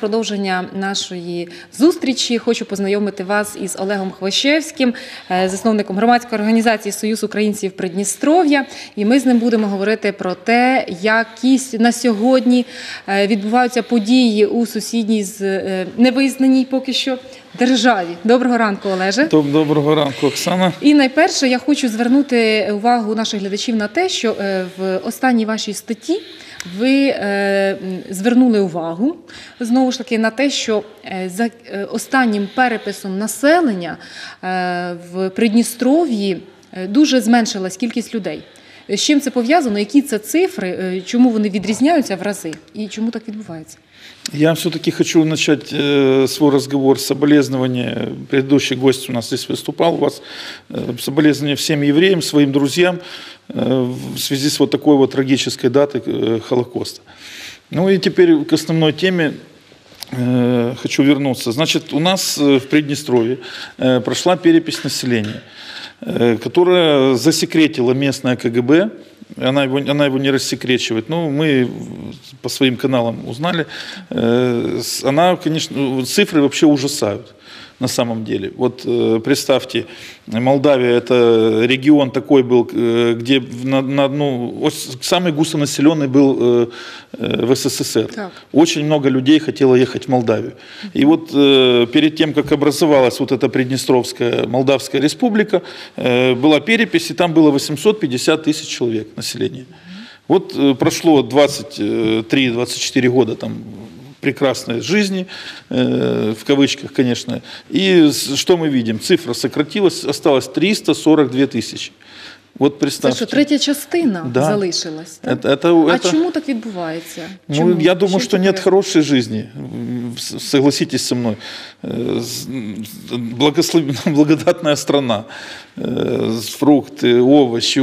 Продовження нашої зустрічі хочу познайомити вас із Олегом Хвощевським, е, засновником громадської організації Союз українців Придністров'я. І ми з ним будемо говорити про те, які на сьогодні е, відбуваються події у сусідній з е, невизнаній поки що державі. Доброго ранку, Олеже. Доб- Доброго ранку, Оксана. І найперше я хочу звернути увагу наших глядачів на те, що в останній вашій статті ви е, звернули увагу знову ж таки на те, що е, за е, останнім переписом населення в Придністров'ї дуже зменшилась кількість людей. З чим це пов'язано? Які це цифри? е, Чому вони відрізняються в рази? І чому так відбувається? Я все-таки хочу начать э, свой разговор с соболезнования. Предыдущий гость у нас здесь выступал у вас. Э, соболезнования всем евреям, своим друзьям э, в связи с вот такой вот трагической датой э, Холокоста. Ну и теперь к основной теме э, хочу вернуться. Значит, у нас э, в Приднестровье э, прошла перепись населения, э, которая засекретила местное КГБ. Она его, она его не рассекречивает. Ну, мы по своим каналам узнали. Э, Она, конечно, цифры вообще ужасают на самом деле. Вот э, представьте, Молдавия это регион такой был, э, где на, на ос- самый густонаселенный был э, в СССР. Так. Очень много людей хотело ехать в Молдавию. И вот э, перед тем, как образовалась вот эта Приднестровская Молдавская республика, э, была перепись, и там было 850 тысяч человек населения. Вот прошло 23-24 года там прекрасной жизни, э, в кавычках, конечно. И что мы видим? Цифра сократилась, осталось 342 тысячи. Вот Це представьте. що третя частина Да. залишилась. Так? Это- это- а это- чому так відбувається? Ну, Чому? я думаю, Що что це нет хорошей жизни. Согласитесь со мной. Э, благослов- Благодатная страна. Э, Фрукты, овощи,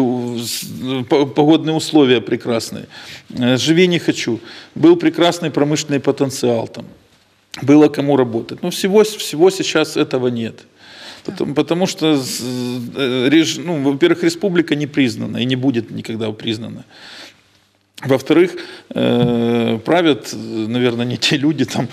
погодные условия прекрасные. Э, Живи не хочу. Был прекрасный промышленный потенциал там. Было кому работать. Но всего, всего сейчас этого нет. Потому, потому что, э, ну, во-первых, республика не признана и не будет никогда признана. Во-вторых, э, правят, наверное, не те люди, там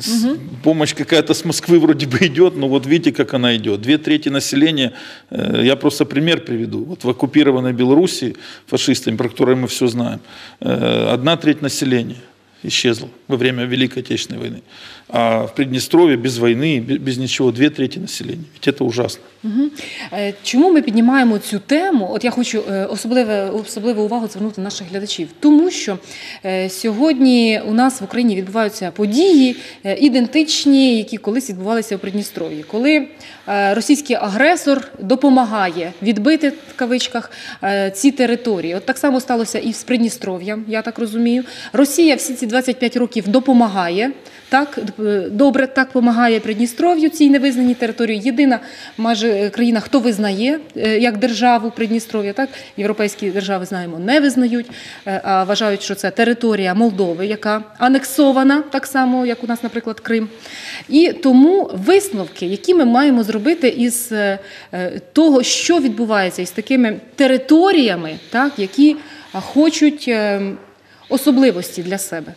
с- помощь какая-то с Москвы вроде бы идет, но вот видите, как она идет. Две трети населения, э, я просто пример приведу. Вот в оккупированной Белоруссии фашистами, про которые мы все знаем, э, одна треть населения исчезла во время Великой Отечественной войны. А в Приднестровье без войны, бе- без ничего, две трети населения. Ведь это ужасно. Мгм. Е, Чому ми піднімаємо цю тему? От я хочу е, особливе, особливу увагу звернути наших глядачів, тому що е, сьогодні у нас в Україні відбуваються події е, ідентичні, які колись відбувалися у Придністров'ї, коли е, російський агресор допомагає відбити в кавичках е, ці території. От так само сталося і з Придністров'ям, я так розумію. Росія всі ці 25 років допомагає. Так, е, добре, так допомагає Придністров'ю цій невизнаній території. Єдина майже е, країна, хто визнає е, як державу Придністров'я, так європейські держави знаємо, не визнають, а вважають, що це територія Молдови, яка анексована, так само як у нас, наприклад, Крим. І тому висновки, які ми маємо зробити із того, що відбувається із такими територіями, так, які хочуть е, особливості для себе,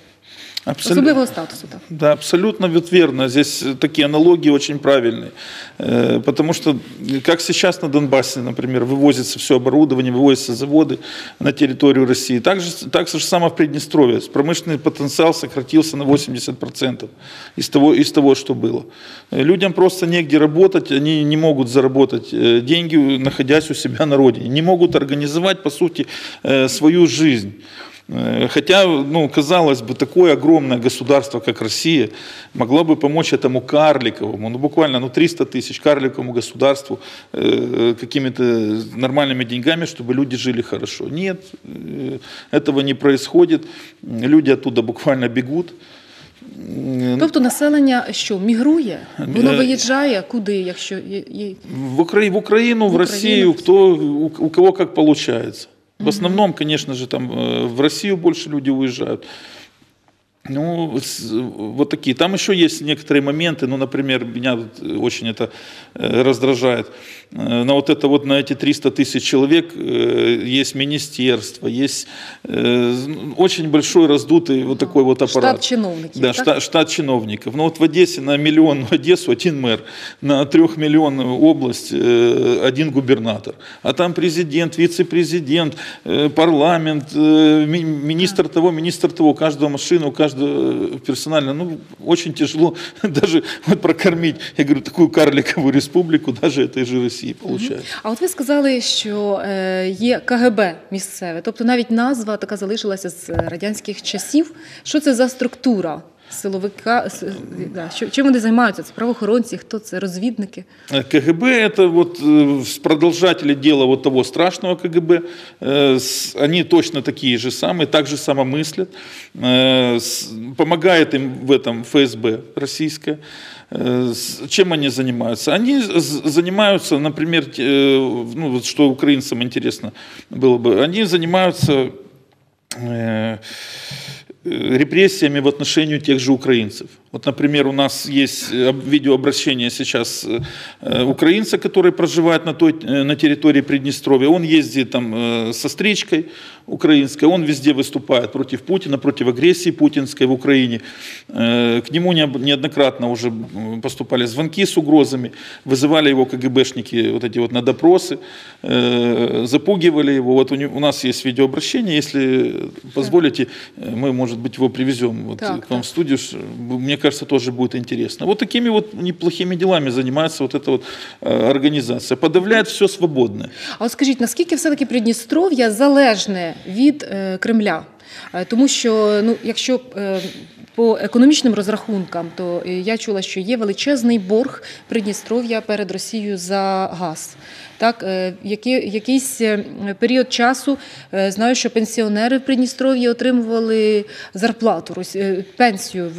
Абсолютно. особливого статусу. Так. Да, абсолютно вот верно. Здесь э, такие аналогии очень правильные. Э, Потому что, э, как сейчас на Донбассе, например, вывозится все оборудование, вывозятся заводы на территорию России, так же, так же само в Приднестровье. Промышленный потенциал сократился на 80% из того, из того, что было. Людям просто негде работать, они не могут заработать деньги, находясь у себя на родине. Не могут организовать, по сути, свою жизнь. Э, Хотя, ну, казалось бы, такое огромное государство, как Россия, могло бы помочь этому карликовому, ну, буквально ну, 300 тысяч карликовому государству э, какими-то нормальными деньгами, чтобы люди жили хорошо. Нет, э, этого не происходит. Люди оттуда буквально бегут. М, Тобто населення що мігрує, воно Е, виїжджає куди, якщо є, є... В, Укра... в Украину, в, В Россию, Украину. кто, у, у кого как получается. В основном, конечно же, там э, в Россию больше люди уезжают. Ну, вот такие. Там еще есть некоторые моменты, ну, например, меня очень это э, раздражает. Э, на вот это вот, на эти 300 тысяч человек э, есть министерство, есть очень большой раздутый вот такой вот аппарат. Штат чиновников. Да, штат, штат чиновников. Ну, вот в Одессе на миллионную Одессу один мэр, на трехмиллионную область один губернатор. А там президент, вице-президент, парламент, министр того, министр того, у каждого машина, у каждого персонально, ну, очень тяжело даже вот прокормить, я говорю, такую карликову республіку, даже этой же Росії, получается. А от ви сказали, що є КГБ місцеве, тобто навіть назва така залишилася з радянських часів. Що це за структура? силовика, да, що, чим вони займаються? Це правоохоронці, хто це, розвідники? КГБ – это вот продолжатели дела вот того страшного КГБ. Они точно такие же самые, так же само мыслят. Помогает им в этом ФСБ российское. Чем они занимаются? Они занимаются, например, ну, вот что украинцам интересно было бы, они занимаются репрессиями в отношении тех же украинцев. Вот, например, у нас есть э, видеообращение сейчас э, украинца, который проживает на, той, э, на территории Приднестровья. Он ездит там со стричкой украинской, он везде выступает против Путина, против агрессии путинской в Украине. К нему неоднократно уже поступали звонки с угрозами, вызывали его КГБшники вот эти вот на допросы, запугивали его. Вот у нас есть видеообращение, если позволите, мы, может быть, его привезем вот так, к вам так. в студию. Мне кажется, тоже будет интересно. Вот такими вот неплохими делами занимается вот эта вот э, организация. Подавляет все свободне. А от скажіть, наскільки все-таки Придністров'я залежне від е, Кремля? Е, тому що, ну, якщо е, по економічним розрахункам, то я чула, що є величезний борг Придністров'я перед Росією за газ. Так, е, який, якийсь е, період часу е, знаю, що пенсіонери в Придністров'ї отримували зарплату, пенсію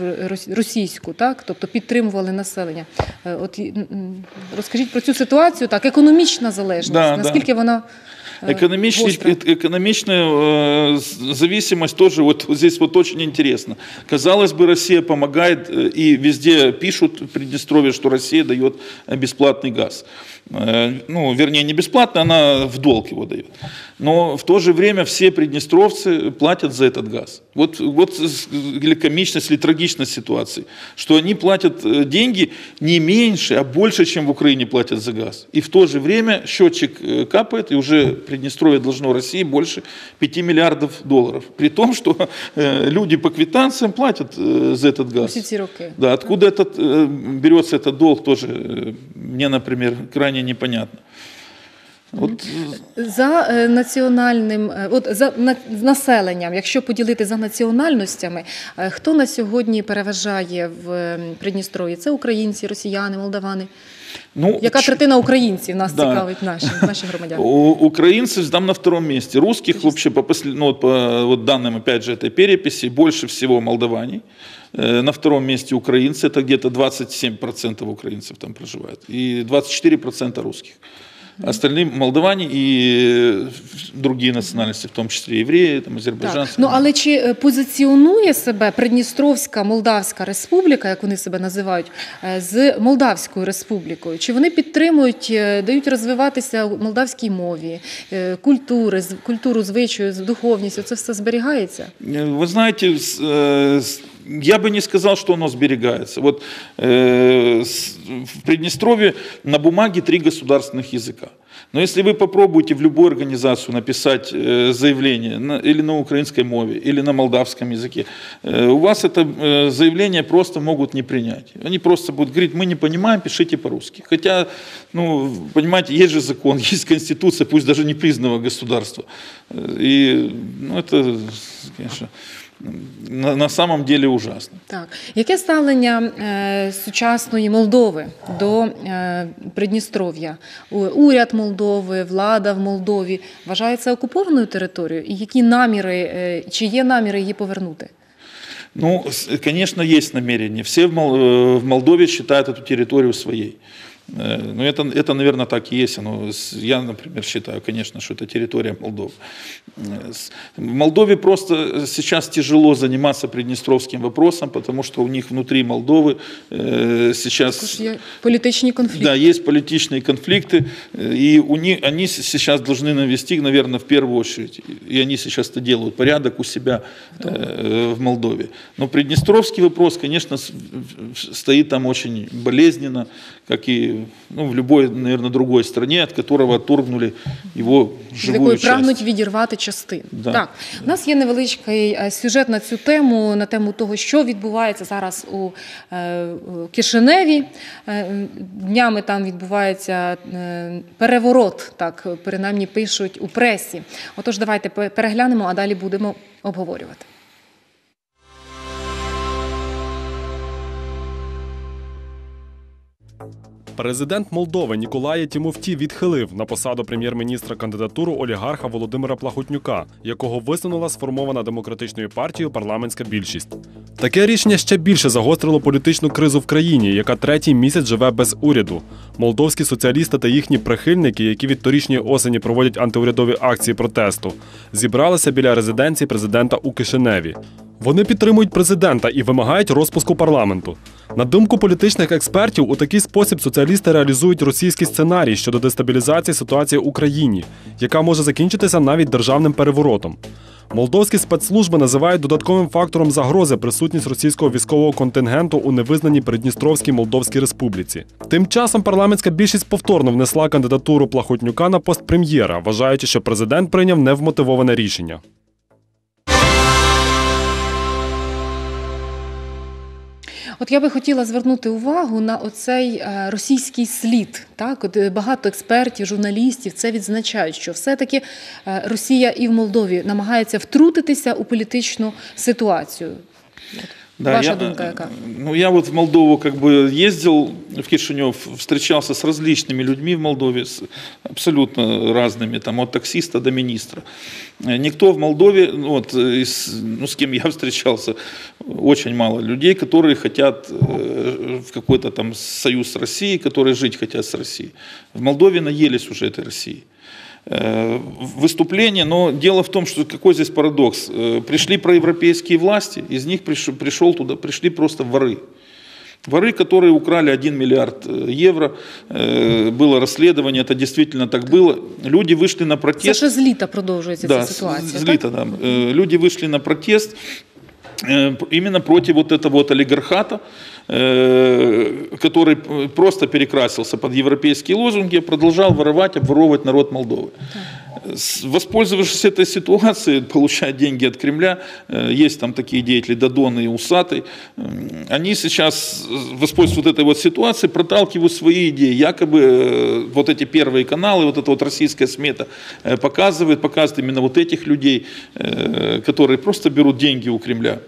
російську, так, тобто підтримували населення. От розкажіть про цю ситуацію, так, економічна залежність, да, наскільки да. вона. Экономичный, экономичная э, зависимость тоже вот, вот здесь вот очень интересно. Казалось бы, Россия помогает, и везде пишут в Приднестровье, что Россия дает бесплатный газ. Э, ну, вернее, не бесплатно, она в долг его дает. Но в то же время все приднестровцы платят за этот газ. Вот, вот или комичность, или трагичность ситуации, что они платят э, деньги не меньше, а больше, чем в Украине платят за газ. И в то же время счетчик э, капает, и уже Приднестровье должно России больше 5 миллиардов долларов. При том, что люди по квитанциям платят за этот газ. Да, откуда этот, берется этот долг, тоже мне, например, крайне крайне непонятно. От... За е, національним, е, от за населенням, якщо поділити за національностями, е, хто на сьогодні переважає в Придністрові? Це українці, росіяни, молдавани? Ну, Яка третина українців нас да. цікавить наші, наші громадяни? Украинцев там на втором месте. Русских вообще по, ну, по вот данным, опять же, этой переписи, больше всего молдаване. На втором месте украинцы, это где-то 27% украинцев там проживают, и 24% русских. Остальные молдаване і другі національності, в тому числі євреї, там, азербайджанці. Ну але чи е, позиціонує себе Придністровська Молдавська Республіка, як вони себе називають, е, з Молдавською Республікою? Чи вони підтримують, е, дають розвиватися молдавській мові, культури, культуру звичаю, духовність? Це все зберігається? Ви знаєте, я бы не сказал, что оно сберегается. Вот э, в Приднестровье на бумаге три государственных языка. Но если вы попробуете в любую организацию написать э, заявление на, или на украинской мове, или на молдавском языке, э, у вас это э, заявление просто могут не принять. Они просто будут говорить, мы не понимаем, пишите по-русски. Хотя, ну, понимаете, есть же закон, есть конституция, пусть даже не признанного государства. Э, и ну, это, конечно на, на самом деле ужасно. Так, яке ставлення е, сучасної Молдови до е, Придністров'я? Уряд Молдови, влада в Молдові вважається окупованою територією? І які наміри, е, чи є наміри її повернути? Ну, конечно, есть намерение. Все в Молдове считают эту территорию своей. Э, ну, это, это, наверное, так и есть. Оно, я, например, считаю, конечно, что это территория Молдовы. Э, в Молдове просто сейчас тяжело заниматься приднестровским вопросом, потому что у них внутри Молдовы э, сейчас... Є політичні конфлікти. Да, есть политические конфликты, и у них, они сейчас должны навести, наверное, в первую очередь, и они сейчас это делают, порядок у себя э, в Молдове. Но приднестровский вопрос, конечно, стоит там очень болезненно, как и ну, в любой, наверное, другой стране, от которого отторгнули его з якої часть. прагнуть відірвати частину. Да. Так, у нас є невеличкий е, сюжет на цю тему, на тему того, що відбувається зараз у е, Кишиневі. Е, Днями там відбувається переворот, так принаймні пишуть у пресі. Отож, давайте переглянемо, а далі будемо обговорювати. Президент Молдови Ніколає Тімофті відхилив на посаду прем'єр-міністра кандидатуру олігарха Володимира Плахотнюка, якого висунула сформована демократичною партією парламентська більшість. Таке рішення ще більше загострило політичну кризу в країні, яка третій місяць живе без уряду. Молдовські соціалісти та їхні прихильники, які від торічньої осені проводять антиурядові акції протесту, зібралися біля резиденції президента у Кишиневі. Вони підтримують президента і вимагають розпуску парламенту. На думку політичних експертів, у такий спосіб соціалісти реалізують російський сценарій щодо дестабілізації ситуації в Україні, яка може закінчитися навіть державним переворотом. Молдовські спецслужби називають додатковим фактором загрози присутність російського військового контингенту у невизнаній Придністровській Молдовській Республіці. Тим часом парламентська більшість повторно внесла кандидатуру Плахотнюка на пост прем'єра, вважаючи, що президент прийняв невмотивоване рішення. От я би хотіла звернути увагу на оцей е, російський слід. Так, от е, багато експертів, журналістів це відзначають, що все-таки е, Росія і в Молдові намагається втрутитися у політичну ситуацію. Ваша я, думка яка? Ну, я вот в Молдову как бы ездил, в Кишинев, встречался с различными людьми в Молдове, с абсолютно разными, там, от таксиста до министра. Э, Никто в Молдове, ну, вот, э, из, ну, с кем я встречался, очень мало людей, которые хотят э, в какой-то там союз с Россией, которые жить хотят с Россией. В Молдове наелись уже этой России э, выступление, но дело в том, что какой здесь парадокс. Э, Пришли проевропейские власти, из них приш- пришел туда, пришли просто воры. Воры, которые украли 1 миллиард э, евро, Э, было расследование, это действительно так было. Люди вышли на Це протест. ще з літа продовжується Да, ця ситуація. с- с так? лета, да. Э, Люди вышли на протест э, именно против вот этого вот олигархата, э, который п- просто перекрасился под европейские лозунги, продолжал воровать, обворовывать народ Молдовы. Воспользовавшись этой ситуацией, получая деньги от Кремля, э, есть там такие деятели, Дадон и Усатый, они сейчас, э, воспользуясь вот этой вот ситуацией, проталкивают свои идеи. Якобы э, вот эти первые каналы, вот эта вот российская смета э, показывает, показывает именно вот этих людей, э, которые просто берут деньги у Кремля.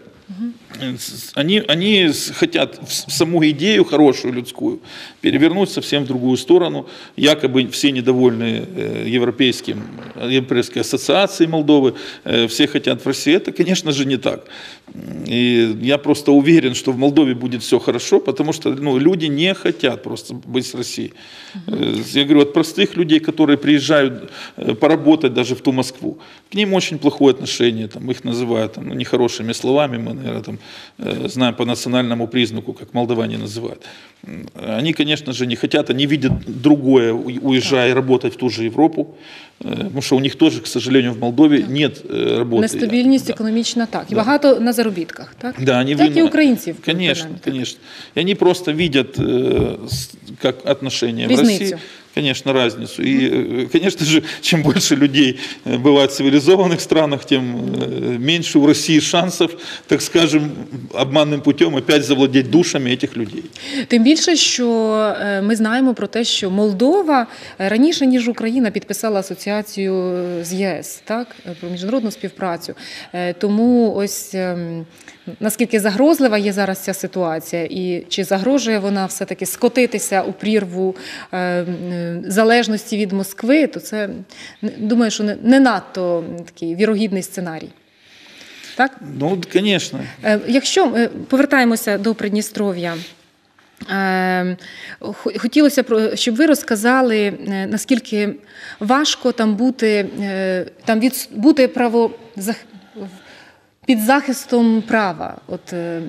Они, они хотят саму идею хорошую людскую перевернуть совсем в другую сторону. Якобы все недовольны э, европейским, э, Европейской ассоциацией Молдовы, э, все хотят в Россию. Это, конечно же, не так. И я просто уверен, что в Молдове будет все хорошо, потому что ну, люди не хотят просто быть с Россией. Э, Я говорю, от простых людей, которые приезжают поработать даже в ту Москву, к ним очень плохое отношение, там, их называют там, ну, нехорошими словами, мы, наверное, там, знаем по национальному признаку, как молдаване называют. М, Они, конечно же, не хотят, они видят другое, у- уезжая работать в ту же Европу, э, потому что у них тоже, к сожалению, в Молдове нет э, работы. Нестабільність Да. економічна, так. І Да. багато на заробітках, так? Да, они так і вынуждены- українців. Конечно, принаймні, так. конечно. И они просто видят, э, с- как отношения в Різницю. России. Конечно, разницу. И, э, конечно же, чем больше людей э, бывает в цивилизованных странах, тем э, меньше у России шансов, так скажем, обманным путем опять завладеть душами этих людей. Тим більше, що е, ми знаємо про те, що Молдова е, раніше ніж Україна підписала асоціацію е, з ЄС, так е, про міжнародну співпрацю. Е, Тому ось ем, наскільки загрозлива є зараз ця ситуація, і чи загрожує вона все таки скотитися у прірву е, залежності від Москви, то це думаю, що не- надто такий вірогідний сценарій. Так? Ну, конечно. Е, Якщо ми повертаємося до Придністров'я, Е, Хотілося б, щоб ви розказали, е, наскільки важко там бути, е, там від, бути право під захистом права. От е,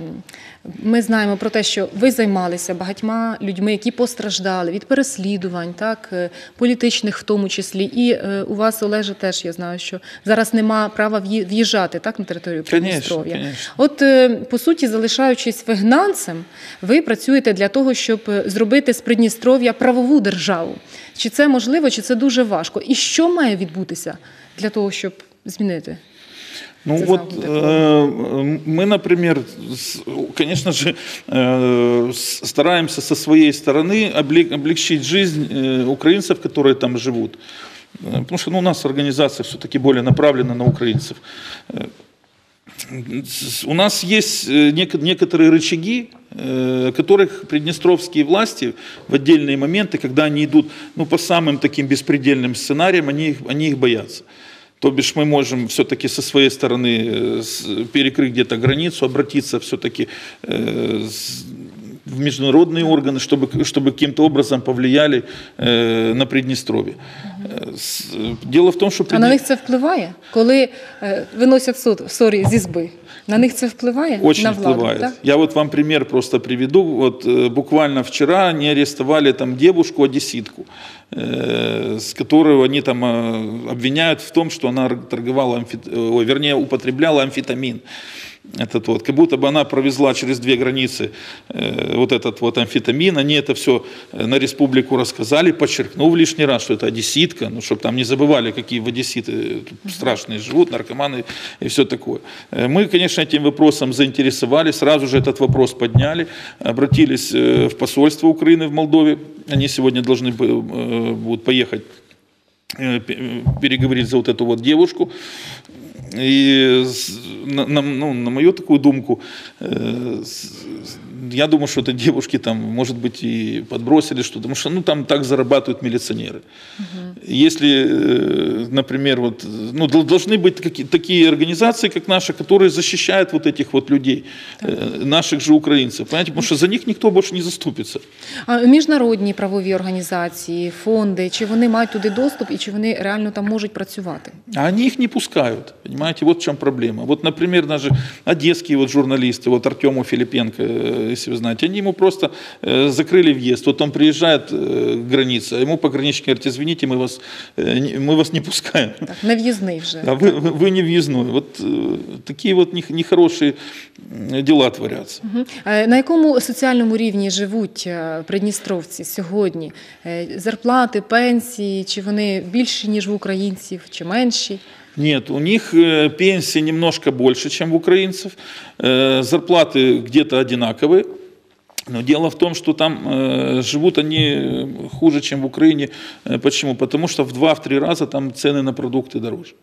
ми знаємо про те, що ви займалися багатьма людьми, які постраждали від переслідувань, так е, політичних в тому числі. І е, у вас, Олеже, теж я знаю, що зараз нема права в'їжджати так на територію Придністров'я. От по суті, залишаючись вигнанцем, ви працюєте для того, щоб зробити з Придністров'я правову державу. Чи це можливо, чи це дуже важко? І що має відбутися для того, щоб змінити? Ну вот э, мы, например, с- конечно же, э, стараемся со своей стороны облег- облегчить жизнь э, украинцев, которые там живут. Э, Потому что ну, у нас организация все-таки более направлена на украинцев. Э, У нас есть э, нек- некоторые рычаги, которых приднестровские власти в отдельные моменты, когда они идут ну, по самым таким беспредельным сценариям, они, они их боятся. То бишь мы можем все-таки со своей стороны э, перекрыть где-то границу, обратиться все-таки э, в международные органы, чтобы, чтобы каким-то образом повлияли э, на Приднестровье. Э, с- Дело в том, что... А на Придне- них це впливає, коли е, виносять суд сорі зі зби. На них це впливає Очень на владу, впливает. так? Я вот вам пример просто приведу. Вот э, буквально вчера они арестовали там девушку одесситку, э, с которой они там э, обвиняют в том, что она р- торговала, амфет... э, ой, вернее, употребляла амфетамин. Этот вот, как будто бы она провезла через две границы э, вот этот вот амфетамин. Они это все на республику рассказали, подчеркнув лишний раз, что это одесситка, ну, чтобы там не забывали, какие в Одесситы тут страшные живут, наркоманы и все такое. Э, Мы, конечно, этим вопросом заинтересовались, сразу же этот вопрос подняли, обратились э, в посольство Украины в Молдове. Они сегодня должны э, будут поехать э, пе- э, переговорить за вот эту вот девушку. И на, на- ну, на мою такую думку, э, я думаю, что это девушки там, может быть, и подбросили что-то, потому что ну, там так зарабатывают милиционеры. Если, э, например, вот, ну, дол- должны быть какие- такие организации, как наша, которые защищают вот этих вот людей, э, наших же украинцев, понимаете, потому что за них никто больше не заступится. А міжнародні правові організації, фонди, чи вони мають туди доступ і чи вони реально там можуть працювати? А они их не пускают, понимаете, вот в чем проблема. Вот, например, даже одесские вот журналисты, вот Артему Филипенко, э, если вы знаете, они ему просто э, закрыли въезд. Вот он приезжает э, к границе, а ему пограничник говорит, извините, мы вас, э, не- мы вас не пускаем. Так, не в'їзний вже. А вы, вы- вы не въездной. Вот э, такие вот нех- нехорошие м, дела творятся. Мгм. Е, На якому соціальному рівні живуть е, придністровці сьогодні? Е, Зарплати, пенсії, чи вони більші, ніж в українців, чи менші? Нет, у них э, пенсии немножко больше, чем у украинцев. Э, Зарплаты где-то одинаковые. Но дело в том, что там э, живут они э, хуже, чем в Украине. Почему? Потому что в 2-3 раза там цены на продукты дороже.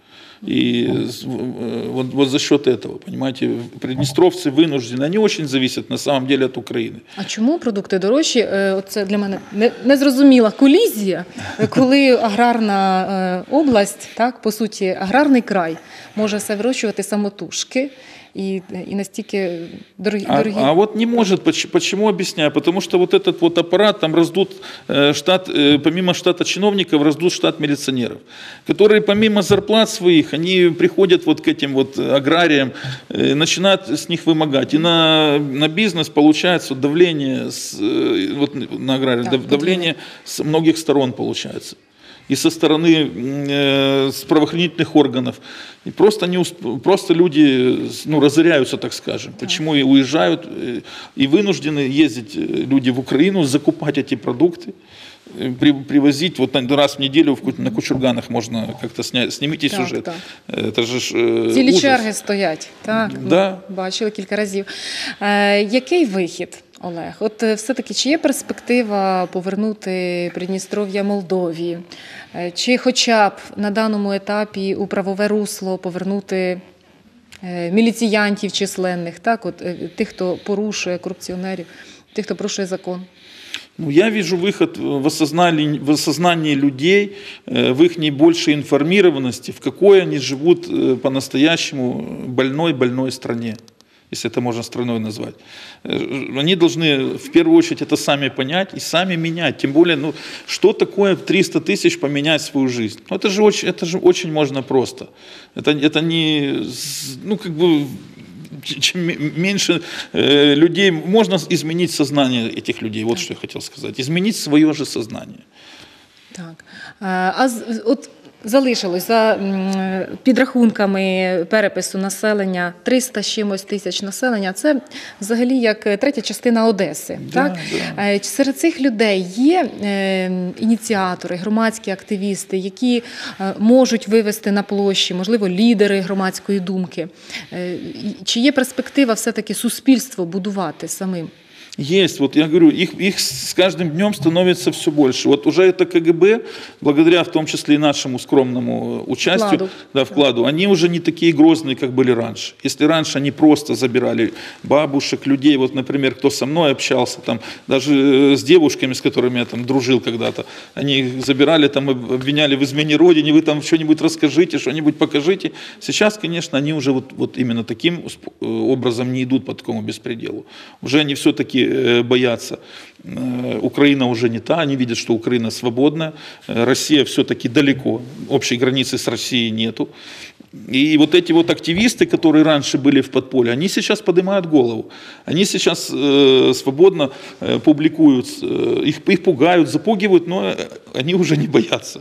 И с- в- э, вот, вот за счет этого, понимаете, приднестровцы вынуждены, они очень зависят на самом деле от Украины. А чому продукти дорожчі? Е, Оце для мене не- незрозуміла колізія, е, коли аграрна е, область, так по суті, аграрний край може все вирощувати самотужки і, і настільки дорогі. А, дорогі. а вот не может, поч- почему объясняю? Потому что вот этот вот аппарат, там раздут э, штат, э, помимо штата чиновников, раздут штат милиционеров, которые помимо зарплат своих, они приходят вот к этим вот аграриям, э, начинают с них вымогать. И на, на бизнес получается давление, с, э, вот на агрария, Так, дав- давление с многих сторон получается и со стороны м, э, с правоохранительных органов. И просто, не усп- просто люди ну, разоряются, так скажем. Почему и уезжают, э, и вынуждены ездить э, люди в Украину, закупать эти продукты, э, при- привозить, вот на- раз в неделю в Ку- на Кучурганах можно как-то снять, снимите Так, сюжет. так. Это же ж, э, Цілі ужас. черги стоять. Так, ми Да. бачили кілька разів. Е, який вихід, Олег? От е, все-таки чи є перспектива повернути Придністров'я Молдові? Е, Чи хоча б на даному етапі у правове русло повернути е, міліціянтів численних, так, от, е, тих, хто порушує корупціонерів, тих, хто порушує закон? Ну, я вижу выход в осознании, в осознании людей, э, в их большей информированности, в какой они живут э, по-настоящему больной-больной стране. Если это можно страной назвать. Э, Они должны в первую очередь это сами понять и сами менять. Тем более, ну, что такое в 300 тысяч поменять свою жизнь? Ну, это же очень, это же очень можно просто. Это, это не, ну, как бы, чем ме- меньше э, людей, можно изменить сознание этих людей. Вот что я хотел сказать. Изменить свое же сознание. Так. А з- от залишилось за підрахунками перепису населення 300 з чимось тисяч населення. Це взагалі як е, третя частина Одеси. Да, так? да. Е, Серед цих людей є е, ініціатори, громадські активісти, які можуть вивести на площі, можливо, лідери громадської думки. Чи є перспектива все-таки суспільство будувати самим? Есть, вот я говорю, их, их с каждым днем становится все больше. Вот уже это КГБ, благодаря в том числе и нашему скромному э, участию, Вкладу. да, вкладу, они уже не такие грозные, как были раньше. Если раньше они просто забирали бабушек, людей, вот, например, кто со мной общался, там, даже э, с девушками, с которыми я там дружил когда-то, они их забирали, там, об- обвиняли в измене родине, вы там что-нибудь расскажите, что-нибудь покажите. Сейчас, конечно, они уже вот, вот именно таким э, образом не идут по такому беспределу. Уже они все-таки э, боятся. Э, Украина уже не та, они видят, что Украина свободная, Э, Россия все-таки далеко, общей границы с Россией нету. И вот эти вот активисты, которые раньше были в подполье, они сейчас поднимают голову. Они сейчас э, свободно э, публикуют, э, их, их пугают, запугивают, но они уже не боятся.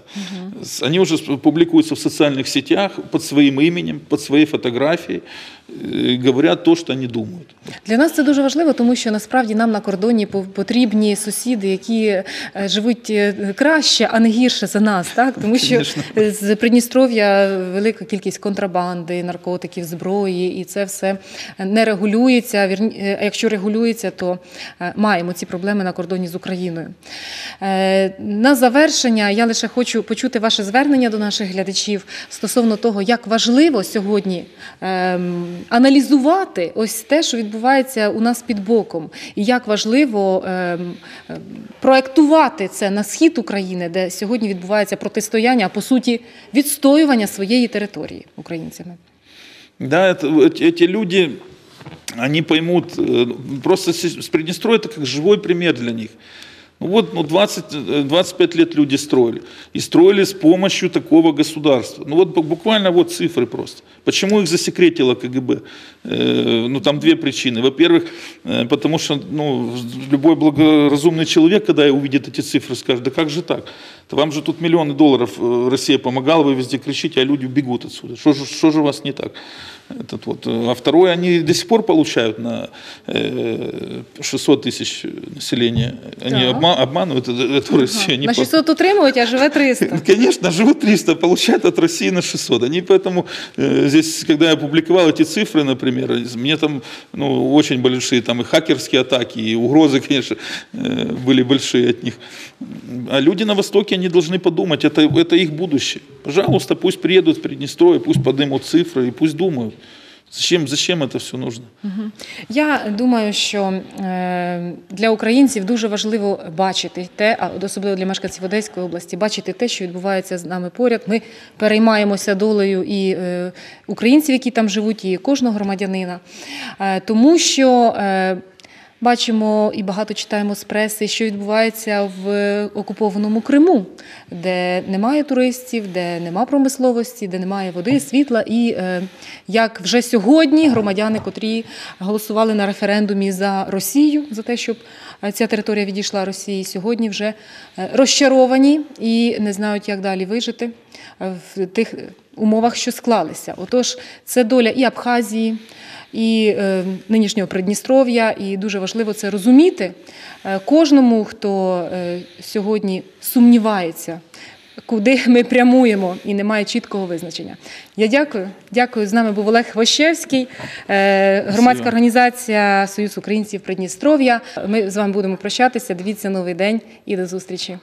С- Они уже публикуются в социальных сетях под своим именем, под своей фотографией, э, говорят то, что они думают. Для нас це дуже важливо, тому що насправді нам на кордоні по- потрібні сусіди, які е, живуть е, краще, а не гірше за нас. Так тому що Конечно. з Придністров'я велика кількість контрабанди, наркотиків, зброї, і це все не регулюється. Е, А якщо регулюється, то е, маємо ці проблеми на кордоні з Україною. Е, На завершення я лише хочу почути ваше звернення до наших глядачів стосовно того, як важливо сьогодні ем, аналізувати ось те, що відбувається у нас під боком, і як важливо ем, ем, проектувати це на схід України, де сьогодні відбувається протистояння, а по суті відстоювання своєї території українцями. Да, это, эти, эти люди, они поймут, э, просто с с Приднестровья это как живой пример для них. Ну вот ну 20, э, 25 лет люди строили. И строили с помощью такого государства. Ну вот бу- буквально вот цифры просто. Почему их засекретило КГБ? Э, Ну там две причины. Во-первых, э, потому что ну, любой благоразумный человек, когда увидит эти цифры, скажет, да как же так? Да вам же тут миллионы долларов э, Россия помогала, вы везде кричите, а люди бегут отсюда. Что же, что же у вас не так? Этот вот. э, А второе, они до сих пор получают на э, 600 тысяч населения. Они Так. обма- обманывают эту, Россию. Они На по- 600 отримують, а живе 300. Конечно, живут 300, получают от России на 600. Они поэтому э, здесь, когда я публиковал эти цифры, например, мне там ну, очень большие там и хакерские атаки, и угрозы, конечно, э, были большие от них. А люди на Востоке, они должны подумать, это, это их будущее. Пожалуйста, пусть приедут в Приднестровье, пусть поднимут цифры и пусть думают. Зачем, зачем это все нужно? Я думаю, що е, для українців дуже важливо бачити те, а особливо для мешканців Одеської області, бачити те, що відбувається з нами поряд. Ми переймаємося долею і е, українців, які там живуть, і кожного громадянина, Е, тому що. Бачимо і багато читаємо з преси, що відбувається в окупованому Криму, де немає туристів, де нема промисловості, де немає води, світла. І е, як вже сьогодні громадяни, котрі голосували на референдумі за Росію, за те, щоб е, ця територія відійшла Росії, сьогодні вже е, розчаровані і не знають, як далі вижити в тих умовах, що склалися. Отож, це доля і Абхазії і е, нинішнього Придністров'я, і дуже важливо це розуміти е, кожному, хто е, сьогодні сумнівається. Куди ми прямуємо і немає чіткого визначення. Я дякую. Дякую. З нами був Олег Хвощевський, е, громадська організація Союз українців Придністров'я. Ми з вами будемо прощатися. Дивіться новий день і до зустрічі.